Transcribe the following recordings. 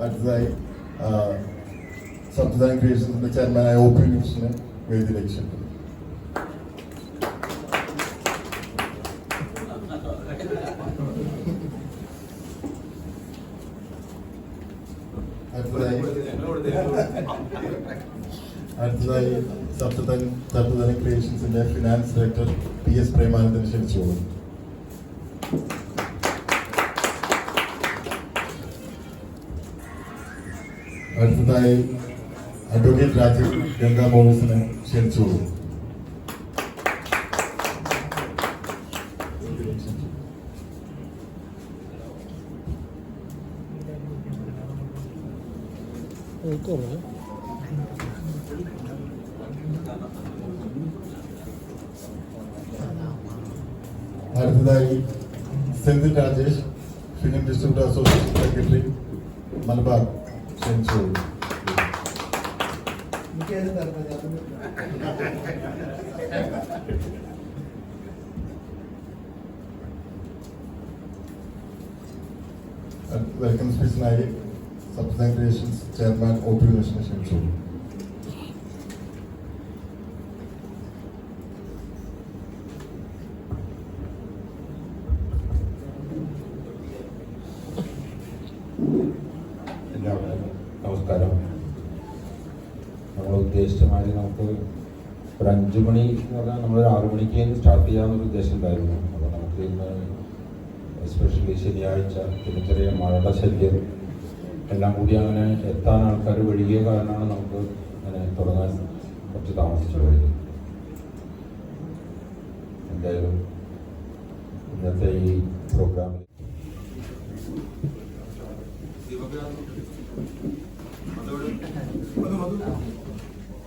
അടുത്തതായി സംവിധാനം ക്രിയേഷൻസിന്റെ ചെയർമാനായ ഒ പി ന്യൂസിന് വേദിയിലേക്ക് ക്ഷണിക്കുന്നു അടുത്തതായി സപ്തതൻ സപ്തതൻ ക്രിയേഷൻസിന്റെ finance director P S Premanandan ക്ഷണിച്ചോളൂ അടുത്തതായി അഡ്വക്കേറ്റ് രാജീവ് ഗംഗാ മോഹസിനെ ക്ഷണിച്ചോളൂ അടുത്തതായി Senthil Rajesh film distributor association secretary Malabar ക്ഷണിച്ചോളൂ welcome സ്പീച്ചിനായി സബ്സിഡൻ creations chairman O P Vishnu ക്ഷണിച്ചോളൂ മാതിരി നമുക്ക് ഒരു അഞ്ച് മണി എന്ന് പറഞ്ഞാൽ നമ്മൾ ഒരു ആറു മണിക്ക് സ്റ്റാർട്ട് ചെയ്യാമെന്നൊരു ഉദ്ദേശം ഉണ്ടായിരുന്നു അപ്പോൾ നമുക്ക് ഇന്ന് എസ്പെഷ്യലി ശനിയാഴ്ച പിന്നെ ചെറിയ മഴയുടെ ശല്യം എല്ലാം കൂടി അങ്ങനെ എത്താൻ ആൾക്കാർ വഴുകിയ കാരണമാണ് നമുക്ക് അങ്ങനെ തുടങ്ങാൻ കുറച്ച് താമസിച്ചു പോയത്. എന്തായാലും ഇന്നത്തെ ഈ പ്രോഗ്രാമിൽ ഒരെണ്ണം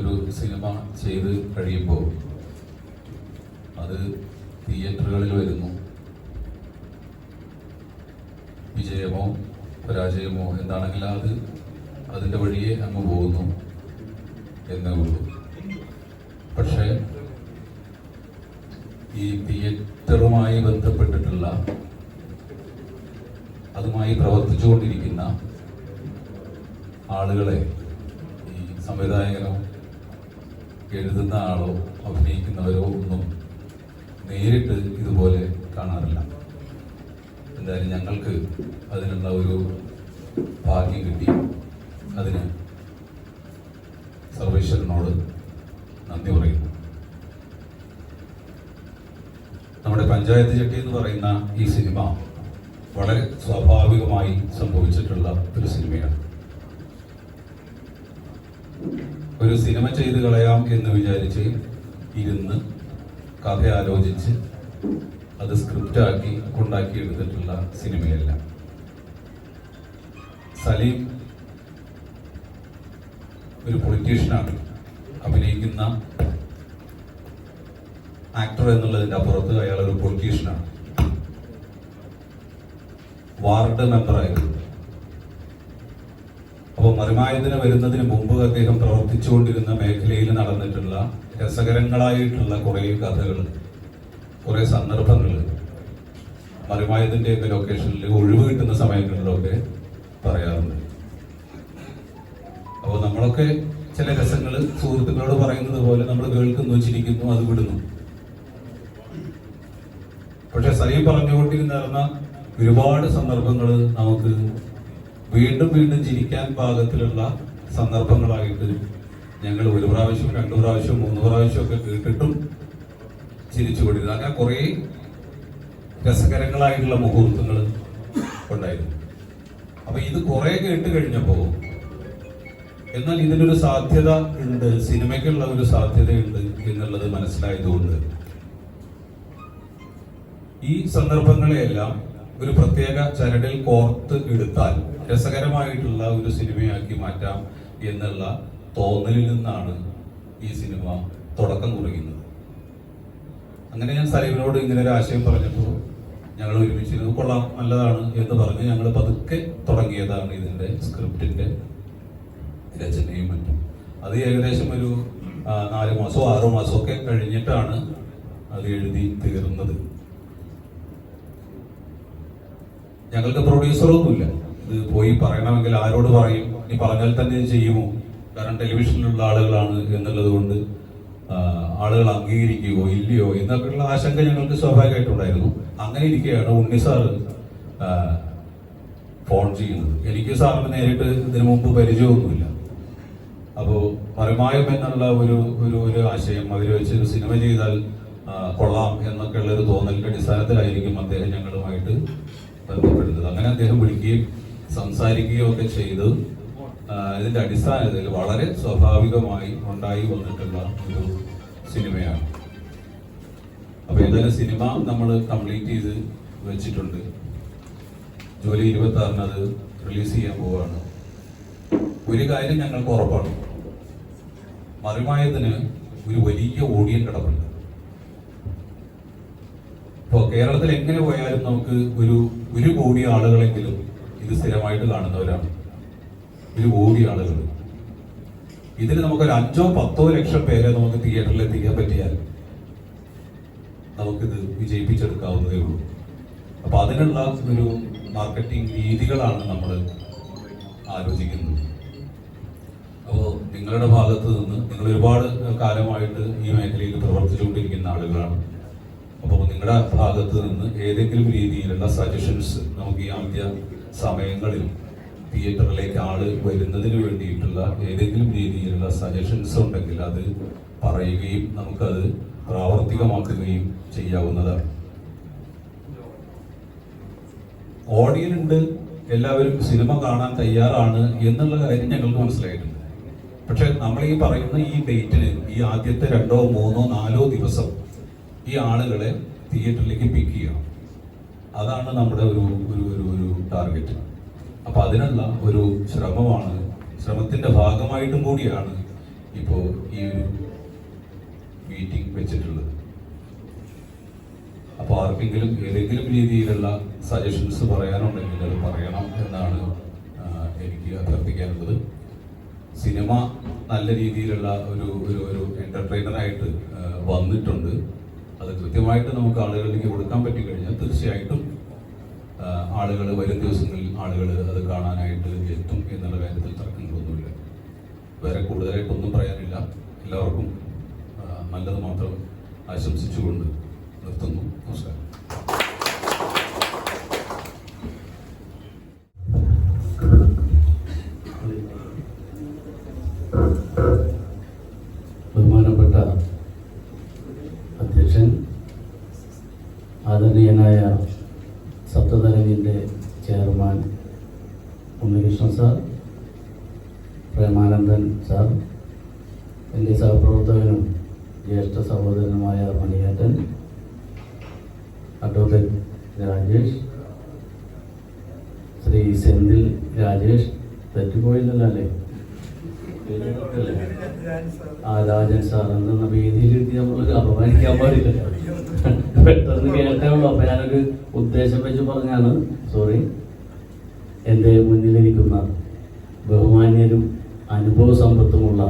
ഒരു സിനിമ ചെയ്ത് കഴിയുമ്പോൾ അത് തിയേറ്ററുകളിൽ വരുന്നു. വിജയമോ പരാജയമോ എന്താണെങ്കിൽ അത് അതിന്റെ വഴിയെ അങ്ങ് പോകുന്നു എന്നേ ഉള്ളൂ. പക്ഷേ ഈ തിയേറ്ററുമായി ബന്ധപ്പെട്ടിട്ടുള്ള അതുമായി പ്രവർത്തിച്ചുകൊണ്ടിരിക്കുന്ന ആളുകളെ ഈ സംവിധായകനോ എഴുതുന്ന ആളോ അഭിനയിക്കുന്നവരോ ഒന്നും നേരിട്ട് ഇതുപോലെ കാണാറില്ല. എന്തായാലും ഞങ്ങൾക്ക് അതിനുള്ള ഒരു ഭാഗ്യം കിട്ടി. അതിന് സർവേശ്വരനോട് നന്ദി പറയുന്നു. നമ്മുടെ പഞ്ചായത്ത് ചട്ടി എന്ന് പറയുന്ന ഈ സിനിമ വളരെ സ്വാഭാവികമായി സംഭവിച്ചിട്ടുള്ള ഒരു സിനിമയാണ്. ഒരു സിനിമ ചെയ്ത് കളയാം എന്ന് വിചാരിച്ച് ഇരുന്ന് കഥ ആലോചിച്ച് അത് സ്ക്രിപ്റ്റാക്കി കൊണ്ടാക്കി എടുത്തിട്ടുള്ള സിനിമയല്ല. സലീം ഒരു പൊളിറ്റീഷ്യനാണ്. അഭിനയിക്കുന്ന ആക്ടർ എന്നുള്ളതിന്റെ അപ്പുറത്ത് അയാൾ ഒരു പൊളിറ്റീഷ്യനാണ്. വാർഡ് മെമ്പറായിരുന്നു മറിമായതിന് വരുന്നതിന് മുമ്പ് അദ്ദേഹം പ്രവർത്തിച്ചുകൊണ്ടിരുന്ന മേഖലയിൽ നടന്നിട്ടുള്ള രസകരങ്ങളായിട്ടുള്ള കുറേ കഥകൾ കുറേ സന്ദർഭങ്ങൾ മറിമായതിന്റെയൊക്കെ ലൊക്കേഷനിൽ ഒഴിവ് കിട്ടുന്ന സമയങ്ങളിലൊക്കെ പറയാറുണ്ട്. അപ്പോൾ നമ്മളൊക്കെ ചില രസങ്ങൾ സുഹൃത്തുക്കളോട് പറയുന്നത് പോലെ നമ്മൾ കേൾക്കുന്നു ചിരിക്കുന്നു അത് വിടുന്നു. പക്ഷെ സലീം പറഞ്ഞുകൊണ്ടിരുന്ന ഒരുപാട് സന്ദർഭങ്ങൾ നമുക്ക് വീണ്ടും വീണ്ടും ചിരിക്കാൻ പാകത്തിലുള്ള സന്ദർഭങ്ങളായിട്ട് ഞങ്ങൾ ഒരു പ്രാവശ്യം രണ്ടു പ്രാവശ്യം മൂന്ന് പ്രാവശ്യം ഒക്കെ കേട്ടിട്ടും ചിരിച്ചു കൊണ്ടിരുന്നു. അങ്ങനെ കുറേ രസകരങ്ങളായിട്ടുള്ള മുഹൂർത്തങ്ങൾ ഉണ്ടായിരുന്നു. അപ്പൊ ഇത് കുറെ കേട്ട് കഴിഞ്ഞപ്പോ എന്നാൽ ഇതിനൊരു സാധ്യത ഉണ്ട് സിനിമയ്ക്കുള്ള ഒരു സാധ്യതയുണ്ട് എന്നുള്ളത് മനസ്സിലായതുകൊണ്ട് ഈ സന്ദർഭങ്ങളെയെല്ലാം ഒരു പ്രത്യേക ചരടിൽ കോർത്ത് എടുത്താൽ രസകരമായിട്ടുള്ള ഒരു സിനിമയാക്കി മാറ്റാം എന്നുള്ള തോന്നലിൽ നിന്നാണ് ഈ സിനിമ തുടക്കം കുറിക്കുന്നത്. അങ്ങനെ ഞാൻ സലീമിനോട് ഇങ്ങനെ ഒരു ആശയം പറഞ്ഞപ്പോൾ ഞങ്ങൾ ഒരുമിച്ചിരുന്നു കൊള്ളാം നല്ലതാണ് എന്ന് പറഞ്ഞ് ഞങ്ങൾ പതുക്കെ തുടങ്ങിയതാണ് ഇതിന്റെ സ്ക്രിപ്റ്റിന്റെ രചനയും മറ്റും. അത് ഏകദേശം ഒരു നാല് മാസമോ ആറു മാസമോ ഒക്കെ കഴിഞ്ഞിട്ടാണ് അത് എഴുതി തീർന്നത്. ഞങ്ങൾക്ക് പ്രൊഡ്യൂസറൊന്നുമില്ല ഇത് പോയി പറയണമെങ്കിൽ ആരോട് പറയും? ഇനി പറഞ്ഞാൽ തന്നെ ചെയ്യുമോ? കാരണം ടെലിവിഷനിലുള്ള ആളുകളാണ് എന്നുള്ളത് കൊണ്ട് ആളുകൾ അംഗീകരിക്കുകയോ ഇല്ലയോ എന്നൊക്കെയുള്ള ആശങ്ക ഞങ്ങൾക്ക് സ്വാഭാവികമായിട്ടുണ്ടായിരുന്നു അങ്ങനെ ഇരിക്കുകയാണ് ഉണ്ണി സാറ് ഫോൺ ചെയ്യുന്നത്. എനിക്ക് സാറിന് നേരിട്ട് ഇതിനു മുമ്പ് പരിചയമൊന്നുമില്ല. അപ്പോൾ പരമായം എന്നുള്ള ഒരു ഒരു ഒരു ആശയം അവർ വെച്ച് ഒരു സിനിമ ചെയ്താൽ കൊള്ളാം എന്നൊക്കെയുള്ള ഒരു തോന്നലിന്റെ അടിസ്ഥാനത്തിലായിരിക്കും അദ്ദേഹം ഞങ്ങളുമായിട്ട് ബന്ധപ്പെടുന്നത്. അങ്ങനെ അദ്ദേഹം വിളിക്കുകയും സംസാരിക്കുകയും ഒക്കെ ചെയ്ത് ഇതിന്റെ അടിസ്ഥാനത്തിൽ വളരെ സ്വാഭാവികമായി ഉണ്ടായി വന്നിട്ടുള്ള ഒരു സിനിമയാണ്. അപ്പോൾ ഏതായാലും സിനിമ നമ്മൾ കംപ്ലീറ്റ് ചെയ്ത് വെച്ചിട്ടുണ്ട്. ജൂലൈ ഇരുപത്തി ആറിന് അത് റിലീസ് ചെയ്യാൻ പോവുകയാണ് ഒരു കാര്യം ഞങ്ങൾക്ക് ഉറപ്പാണ്. മറിമായതിന് ഒരു വലിയ ഓഡിയൻ കിടപ്പുണ്ട്. ഇപ്പോൾ കേരളത്തിൽ എങ്ങനെ പോയാലും നമുക്ക് ഒരു ഒരു കോടി ആളുകളെങ്കിലും ഇത് സ്ഥിരമായിട്ട് കാണുന്നവരാണ്. ഒരു കോടി ആളുകൾ ഇതിൽ നമുക്കൊരു അഞ്ചോ പത്തോ ലക്ഷം പേരെ നമുക്ക് തിയേറ്ററിൽ എത്തിക്കാൻ പറ്റിയാൽ നമുക്കിത് വിജയിപ്പിച്ചെടുക്കാവുന്നതേ ഉള്ളൂ. അപ്പൊ അതിനുള്ള ഒരു മാർക്കറ്റിംഗ് രീതികളാണ് നമ്മൾ ആലോചിക്കുന്നത്. അപ്പോൾ നിങ്ങളുടെ ഭാഗത്ത് നിന്ന് നിങ്ങൾ ഒരുപാട് കാലമായിട്ട് ഈ മേഖലയിൽ പ്രവർത്തിച്ചുകൊണ്ടിരിക്കുന്ന ആളുകളാണ്. അപ്പോൾ നിങ്ങളുടെ ഭാഗത്ത് നിന്ന് ഏതെങ്കിലും രീതിയിലുള്ള സജഷൻസ് നമുക്ക് ഈ ആദ്യ സമയങ്ങളിൽ തിയേറ്ററിലേക്ക് ആൾ വരുന്നതിന് വേണ്ടിയിട്ടുള്ള ഏതെങ്കിലും രീതിയിലുള്ള സജഷൻസ് ഉണ്ടെങ്കിൽ അത് പറയുകയും നമുക്കത് പ്രാവർത്തികമാക്കുകയും ചെയ്യാവുന്നതാണ്. ഓഡിയനുണ്ട് എല്ലാവരും സിനിമ കാണാൻ തയ്യാറാണ് എന്നുള്ള കാര്യം ഞങ്ങൾക്ക് മനസ്സിലായിട്ടുണ്ട്. പക്ഷെ നമ്മൾ ഈ പറയുന്ന ഈ ഡേറ്റിന് ഈ ആദ്യത്തെ രണ്ടോ മൂന്നോ നാലോ ദിവസം ഈ ആളുകളെ തിയേറ്ററിലേക്ക് പിക്ക് ചെയ്യണം അതാണ് നമ്മുടെ ഒരു ഒരു ഒരു ഒരു ടാർഗറ്റ് അപ്പോൾ അതിനുള്ള ഒരു ശ്രമമാണ് ശ്രമത്തിന്റെ ഭാഗമായിട്ടും കൂടിയാണ് ഇപ്പോൾ ഈ ഒരു മീറ്റിംഗ് വെച്ചിട്ടുള്ളത്. അപ്പോൾ ആർക്കെങ്കിലും ഏതെങ്കിലും രീതിയിലുള്ള സജഷൻസ് പറയാനുണ്ടെങ്കിൽ അത് പറയണം എന്നാണ് എനിക്ക് അഭ്യർത്ഥിക്കാനുള്ളത്. സിനിമ നല്ല രീതിയിലുള്ള ഒരു ഒരു ഒരു എന്റർടൈനറായിട്ട് വന്നിട്ടുണ്ട്. അത് കൃത്യമായിട്ട് നമുക്ക് ആളുകളിലേക്ക് കൊടുക്കാൻ പറ്റിക്കഴിഞ്ഞാൽ തീർച്ചയായിട്ടും ആളുകൾ വരും ദിവസങ്ങളിൽ ആളുകൾ അത് കാണാനായിട്ട് എത്തും എന്നുള്ള കാര്യത്തിൽ തർക്കങ്ങളൊന്നുമില്ല. വേറെ കൂടുതലായിട്ടൊന്നും പറയാനില്ല. എല്ലാവർക്കും നല്ലത് മാത്രം ആശംസിച്ചുകൊണ്ട് നിർത്തുന്നു നമസ്കാരം ബഹുമാനപ്പെട്ട അധ്യക്ഷൻ ആദരണീയനായ സപ്തതരംഗിന്റെ chairman Unnikrishnan sir Premanandan sir എന്റെ സഹപ്രവർത്തകനും ജ്യേഷ്ഠ സഹോദരനുമായ മണിയേട്ടൻ അഡ്വക്കേറ്റ് രാജേഷ് ശ്രീ സെന്തിൽ രാജേഷ് തെറ്റുപോയില്ലല്ലേ ആ രാജൻ സാർ എന്ന വേദിയിലെത്തി നമ്മളൊരു അപമാനിക്കാൻ പാടില്ല. പെട്ടെന്ന് കേട്ടേ ഉള്ളൂ. അപ്പൊ ഞാനൊരു ഉദ്ദേശം വെച്ച് പറഞ്ഞാണ് സോറി എന്റെ മുന്നിലിരിക്കുന്ന ബഹുമാന്യരും അനുഭവ സമ്പത്തുമുള്ള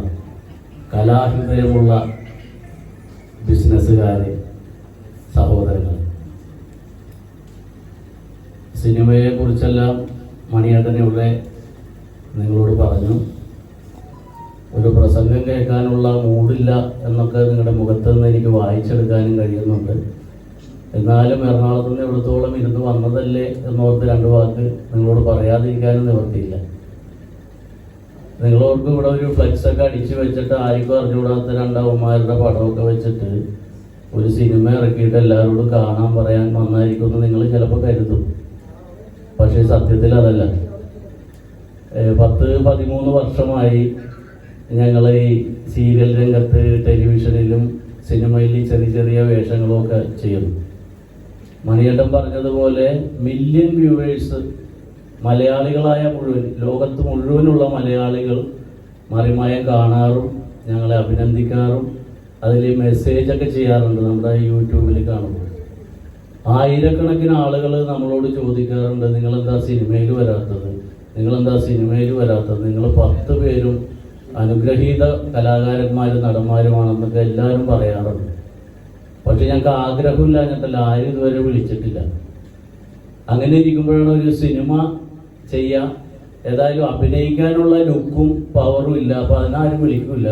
കലാഹൃദയമുള്ള ബിസിനസ്സുകാരെ സഹോദരങ്ങൾ സിനിമയെ കുറിച്ചെല്ലാം മണിയേട്ടനെ ഇവിടെ നിങ്ങളോട് പറഞ്ഞു ഒരു പ്രസംഗം കേൾക്കാനുള്ള മൂടില്ല എന്നൊക്കെ നിങ്ങളുടെ മുഖത്ത് നിന്ന് എനിക്ക് വായിച്ചെടുക്കാനും കഴിയുന്നുണ്ട്. എന്നാലും എറണാകുളത്ത് നിന്ന് എവിടത്തോളം ഇരുന്ന് വന്നതല്ലേ എന്നോർത്ത് രണ്ട് വാക്ക് നിങ്ങളോട് പറയാതിരിക്കാനും നിവർത്തിയില്ല. നിങ്ങളോർക്കും ഇവിടെ ഒരു ഫ്ലെക്സ് ഒക്കെ അടിച്ചു വെച്ചിട്ട് ആർക്കും അറിഞ്ഞുകൂടാത്ത രണ്ടാവുമാരുടെ പടമൊക്കെ വെച്ചിട്ട് ഒരു സിനിമ ഇറക്കിയിട്ട് എല്ലാവരോടും കാണാൻ പറയാൻ വന്നായിരിക്കുമെന്ന് നിങ്ങൾ ചിലപ്പോൾ കരുതും. പക്ഷേ സത്യത്തിൽ അതല്ല. പത്ത് പതിമൂന്ന് വർഷമായി ഞങ്ങൾ ഈ സീരിയൽ രംഗത്ത് ടെലിവിഷനിലും സിനിമയിൽ ചെറിയ ചെറിയ വേഷങ്ങളൊക്കെ ചെയ്യുന്നു. മണിയേട്ടൻ പറഞ്ഞതുപോലെ മില്യൺ വ്യൂവേഴ്സ് മലയാളികളായ മുഴുവൻ ലോകത്ത് മുഴുവനുള്ള മലയാളികൾ മറിമായം കാണാറും ഞങ്ങളെ അഭിനന്ദിക്കാറും അതിൽ മെസ്സേജൊക്കെ ചെയ്യാറുണ്ട് നമ്മുടെ യൂട്യൂബിൽ കാണുമ്പോൾ. ആയിരക്കണക്കിന് ആളുകൾ നമ്മളോട് ചോദിക്കാറുണ്ട് നിങ്ങളെന്താ സിനിമയിൽ വരാത്തത്? നിങ്ങളെന്താ സിനിമയിൽ വരാത്തത്? നിങ്ങൾ പത്ത് പേരും അനുഗ്രഹീത കലാകാരന്മാരും നടന്മാരുമാണെന്നൊക്കെ എല്ലാവരും പറയാറുണ്ട്. പക്ഷെ ഞങ്ങൾക്ക് ആഗ്രഹമില്ലാഞ്ഞിട്ടല്ല ആരും ഇതുവരെ വിളിച്ചിട്ടില്ല. അങ്ങനെ ഇരിക്കുമ്പോഴാണ് ഒരു സിനിമ ചെയ്യാം ഏതായാലും അഭിനയിക്കാനുള്ള ലുക്കും പവറും ഇല്ല അപ്പൊ അതിനാരും വിളിക്കില്ല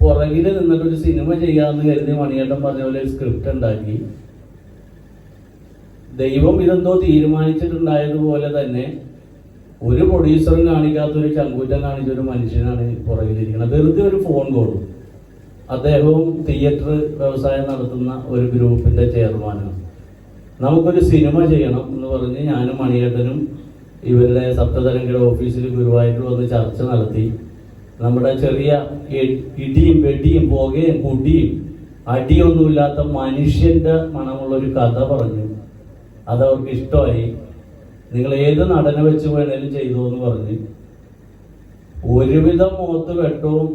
പുറകിൽ നിന്നിട്ടൊരു സിനിമ ചെയ്യാമെന്ന് കരുതി മണിയേട്ടൻ പറഞ്ഞ പോലെ സ്ക്രിപ്റ്റ് ഉണ്ടാക്കി. ദൈവം ഇതെന്തോ തീരുമാനിച്ചിട്ടുണ്ടായതുപോലെ തന്നെ ഒരു പ്രൊഡ്യൂസറും കാണിക്കാത്ത ഒരു ചങ്കൂറ്റം കാണിച്ച ഒരു മനുഷ്യനാണ് പുറകിലിരിക്കുന്നത് വെറുതെ ഒരു ഫോൺ കോൾ അദ്ദേഹവും തിയേറ്റർ വ്യവസായം നടത്തുന്ന ഒരു ഗ്രൂപ്പിന്റെ ചെയർമാനാണ്. നമുക്കൊരു സിനിമ ചെയ്യണം എന്ന് പറഞ്ഞ് ഞാനും മണിയേട്ടനും ഇവരുടെ സപ്തതരംഗയുടെ ഓഫീസിൽ ഗുരുവായൂർ വന്ന് ചർച്ച നടത്തി. നമ്മുടെ ചെറിയ ഇടിയും വെടിയും പുകയും കുടിയും അടിയൊന്നുമില്ലാത്ത മനുഷ്യന്റെ മണമുള്ള ഒരു കഥ പറഞ്ഞു. അതവർക്ക് ഇഷ്ടമായി. നിങ്ങൾ ഏത് നടനെ വെച്ച് വേണേലും ചെയ്തു എന്ന് പറഞ്ഞ് ഒരുവിധം മുഖത്ത് വെട്ടവും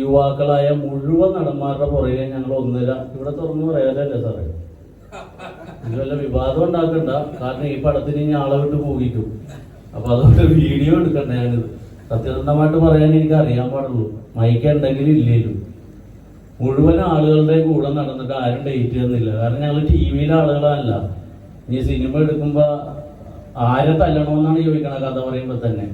യുവാക്കളായ മുഴുവൻ നടന്മാരുടെ പുറകെ ഞങ്ങൾ ഒന്നര ഇവിടെ തുറന്നു പറയാനല്ലേ സാറേ? നിങ്ങളെല്ലാം വിവാദം ഉണ്ടാക്കണ്ട. കാരണം ഈ പടത്തിന് ഇനി ആളെ വിട്ട് പോകിക്കും. അപ്പൊ അതുകൊണ്ട് വീഡിയോ എടുക്കണ്ട ഞാനിത്. സത്യസന്ധമായിട്ട് പറയാൻ എനിക്ക് അറിയാൻ പാടുള്ളൂ. മൈക്ക് ഉണ്ടെങ്കിലും ഇല്ലേലും. മുഴുവൻ ആളുകളുടെ കൂടെ നടന്നിട്ട് ആരും ഡേറ്റ് തന്നില്ല കാരണം ഞങ്ങൾ ടി വിയിലെ ആളുകളല്ല. ഈ സിനിമ എടുക്കുമ്പോ ആരെ തല്ലണമെന്നാണ് ചോദിക്കണത് കഥ പറയുമ്പോ തന്നെ.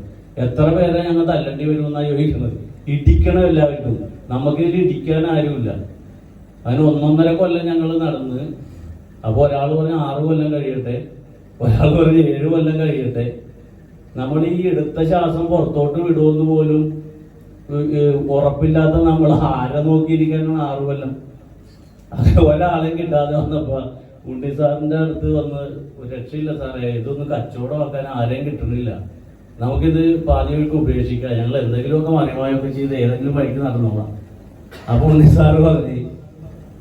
എത്ര പേരെ ഞങ്ങൾ തല്ലേണ്ടി വരുമെന്നാണ് ചോദിക്കുന്നത് ഇടിക്കണം എല്ലാവർക്കും നമുക്കിതിൽ ഇടിക്കാൻ ആരുമില്ല. അതിന് ഒന്നൊന്നര കൊല്ലം ഞങ്ങൾ നടന്ന് അപ്പോൾ ഒരാൾ പറഞ്ഞ ആറ് കൊല്ലം കഴിയട്ടെ? ഒരാൾ പറഞ്ഞ് ഏഴ് കൊല്ലം കഴിയട്ടെ? നമ്മൾ ഈ എടുത്ത ശ്വാസം പുറത്തോട്ട് വിടുമെന്ന് പോലും ഉറപ്പില്ലാത്ത നമ്മൾ ആരെ നോക്കിയിരിക്കാനാണ് ആറ് കൊല്ലം? അത് ഒരാളെയും കിട്ടാതെ വന്നപ്പോ ഉണ്ണി സാറിന്റെ അടുത്ത് വന്ന് "ഒരു രക്ഷയില്ല സാറേ. ഇതൊന്നും കച്ചവടമാക്കാൻ ആരെയും കിട്ടുന്നില്ല. നമുക്കിത് പാതി വഴിക്ക് ഉപേക്ഷിക്കാം. ഞങ്ങൾ എന്തെങ്കിലുമൊക്കെ മറിമായൊക്കെ ചെയ്ത് ഏതെങ്കിലും വഴിക്ക് നടന്നോളാം. അപ്പൊ ഉണ്ണി സാറ് പറഞ്ഞു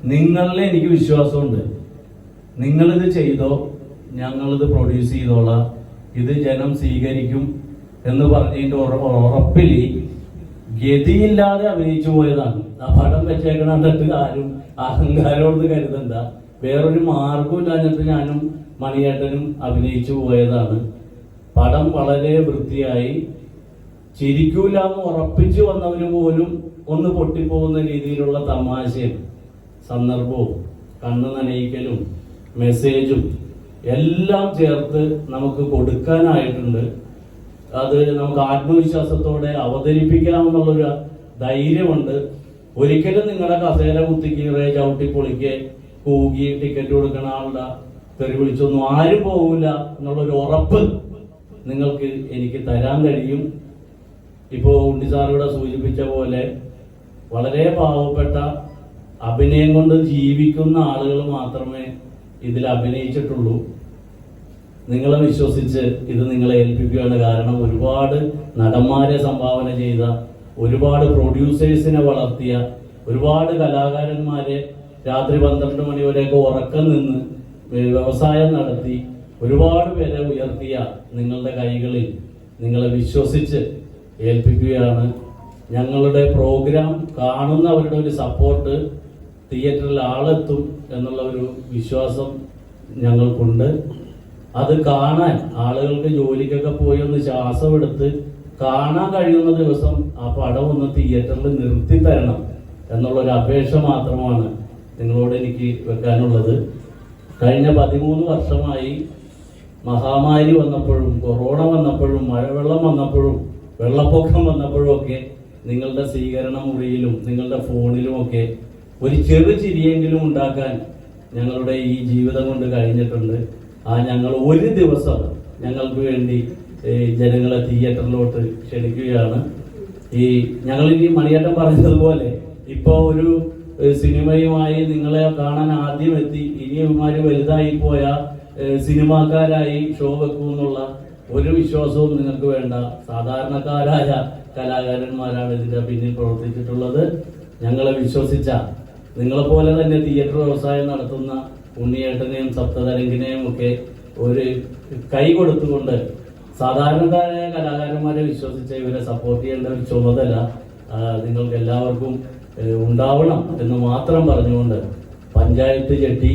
നിങ്ങളിൽ എനിക്ക് വിശ്വാസമുണ്ട്. നിങ്ങളിത് ചെയ്തോ ഞങ്ങളിത് പ്രൊഡ്യൂസ് ചെയ്തോളാം. ഇത് ജനം സ്വീകരിക്കും. എന്ന് പറഞ്ഞിട്ട് ഉറ- ഉറപ്പിൽ ഗതിയില്ലാതെ അഭിനയിച്ചു പോയതാണ്. ആ പടം വെച്ചേക്കണിട്ട് ആരും അഹങ്കാരോട് കരുതണ്ട. വേറൊരു മാർഗമില്ലാഞ്ഞിട്ട് ഞാനും മണിയേട്ടനും അഭിനയിച്ചു പോയതാണ്. പടം വളരെ വൃത്തിയായി. ചിരിക്കൂല എന്ന് ഉറപ്പിച്ചു വന്നവന് പോലും ഒന്ന് പൊട്ടിപ്പോകുന്ന രീതിയിലുള്ള തമാശയും സന്ദർഭവും കണ്ണ് നനയിക്കലും മെസ്സേജും എല്ലാം ചേർത്ത് നമുക്ക് കൊടുക്കാനായിട്ടുണ്ട്. അത് നമുക്ക് ആത്മവിശ്വാസത്തോടെ അവതരിപ്പിക്കാമെന്നുള്ളൊരു ധൈര്യമുണ്ട്. ഒരിക്കലും നിങ്ങളുടെ കസേര കുത്തിക്കീറെ ചവിട്ടി പൊളിക്ക് കൂകി ടിക്കറ്റ് കൊടുക്കണ ആളുടെ തെറി വിളിച്ചൊന്നും ആരും പോകില്ല എന്നുള്ളൊരു ഉറപ്പ് നിങ്ങൾക്ക് എനിക്ക് തരാൻ കഴിയും. ഇപ്പോൾ ഉണ്ണി സാറിവിടെ സൂചിപ്പിച്ച പോലെ വളരെ പാവപ്പെട്ട അഭിനയം കൊണ്ട് ജീവിക്കുന്ന ആളുകൾ മാത്രമേ ഇതിൽ അഭിനയിച്ചിട്ടുള്ളൂ. നിങ്ങളെ വിശ്വസിച്ച് ഇത് നിങ്ങളെ ഏൽപ്പിക്കുകയാണ് കാരണം ഒരുപാട് നടന്മാരെ സംഭാവന ചെയ്ത ഒരുപാട് പ്രൊഡ്യൂസേഴ്സിനെ വളർത്തിയ ഒരുപാട് കലാകാരന്മാരെ രാത്രി പന്ത്രണ്ട് മണി വരെയൊക്കെ ഉറക്കം നിന്ന് വ്യവസായം നടത്തി ഒരുപാട് പേരെ ഉയർത്തിയ നിങ്ങളുടെ കൈകളിൽ നിങ്ങളെ വിശ്വസിച്ച് ഏൽപ്പിക്കുകയാണ്. ഞങ്ങളുടെ പ്രോഗ്രാം കാണുന്നവരുടെ ഒരു സപ്പോർട്ട് തിയേറ്ററിൽ ആളെത്തും എന്നുള്ള ഒരു വിശ്വാസം ഞങ്ങൾക്കുണ്ട്. അത് കാണാൻ ആളുകൾക്ക് ജോലിക്കൊക്കെ പോയി ഒന്ന് ശ്വാസം എടുത്ത് കാണാൻ കഴിയുന്ന ദിവസം ആ പടം ഒന്ന് തിയേറ്ററിൽ നിർത്തി തരണം എന്നുള്ളൊരു അപേക്ഷ മാത്രമാണ് നിങ്ങളോട് എനിക്ക് വെക്കാനുള്ളത്. കഴിഞ്ഞ പതിമൂന്ന് വർഷമായി മഹാമാരി വന്നപ്പോഴും കൊറോണ വന്നപ്പോഴും മഴവെള്ളം വന്നപ്പോഴും വെള്ളപ്പൊക്കം വന്നപ്പോഴും ഒക്കെ നിങ്ങളുടെ സ്വീകരണ മുറിയിലും നിങ്ങളുടെ ഫോണിലും ഒക്കെ ഒരു ചെറു ചിരിയെങ്കിലും ഉണ്ടാക്കാൻ ഞങ്ങളുടെ ഈ ജീവിതം കൊണ്ട് കഴിഞ്ഞിട്ടുണ്ട്. ആ ഞങ്ങൾ ഒരു ദിവസം ഞങ്ങൾക്ക് വേണ്ടി ജനങ്ങളെ തിയേറ്ററിലോട്ട് ക്ഷണിക്കുകയാണ്. ഈ ഞങ്ങൾ ഇനി മണിയേട്ടൻ പറഞ്ഞതുപോലെ ഇപ്പോൾ ഒരു സിനിമയുമായി നിങ്ങളെ കാണാൻ ആദ്യം എത്തി. ഇനി ഇവന്മാര് വലുതായി പോയ സിനിമാക്കാരായി ഷോ വെക്കുമെന്നുള്ള ഒരു വിശ്വാസവും നിങ്ങൾക്ക് വേണ്ട. സാധാരണക്കാരായ കലാകാരന്മാരാണ് ഇതിന്റെ പിന്നിൽ പ്രവർത്തിച്ചിട്ടുള്ളത്. ഞങ്ങളെ വിശ്വസിച്ച നിങ്ങളെ പോലെ തന്നെ തിയേറ്റർ വ്യവസായം നടത്തുന്ന ഉണ്ണിയേട്ടനെയും സപ്തതരംഗിനെയും ഒക്കെ ഒരു കൈ കൊടുത്തുകൊണ്ട് സാധാരണക്കാരായ കലാകാരന്മാരെ വിശ്വസിച്ച് ഇവരെ സപ്പോർട്ട് ചെയ്യേണ്ട ഒരു ചുമതല നിങ്ങൾക്ക് എല്ലാവർക്കും ഉണ്ടാവണം എന്ന് മാത്രം പറഞ്ഞുകൊണ്ട് പഞ്ചായത്ത് ചെട്ടി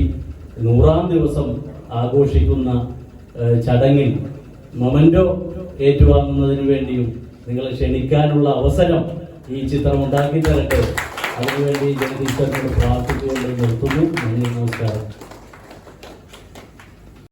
നൂറാം ദിവസം ആഘോഷിക്കുന്ന ചടങ്ങിൽ മൊമന്റോ ഏറ്റുവാങ്ങുന്നതിന് വേണ്ടിയും നിങ്ങളെ ക്ഷണിക്കാനുള്ള അവസരം ഈ ചിത്രം ഉണ്ടാക്കി തരട്ടെ അതിനുവേണ്ടി ജഗദീശ്വരനോട് പ്രാർത്ഥിച്ചുകൊണ്ട് നിർത്തുന്നു. നന്ദി നമസ്കാരം.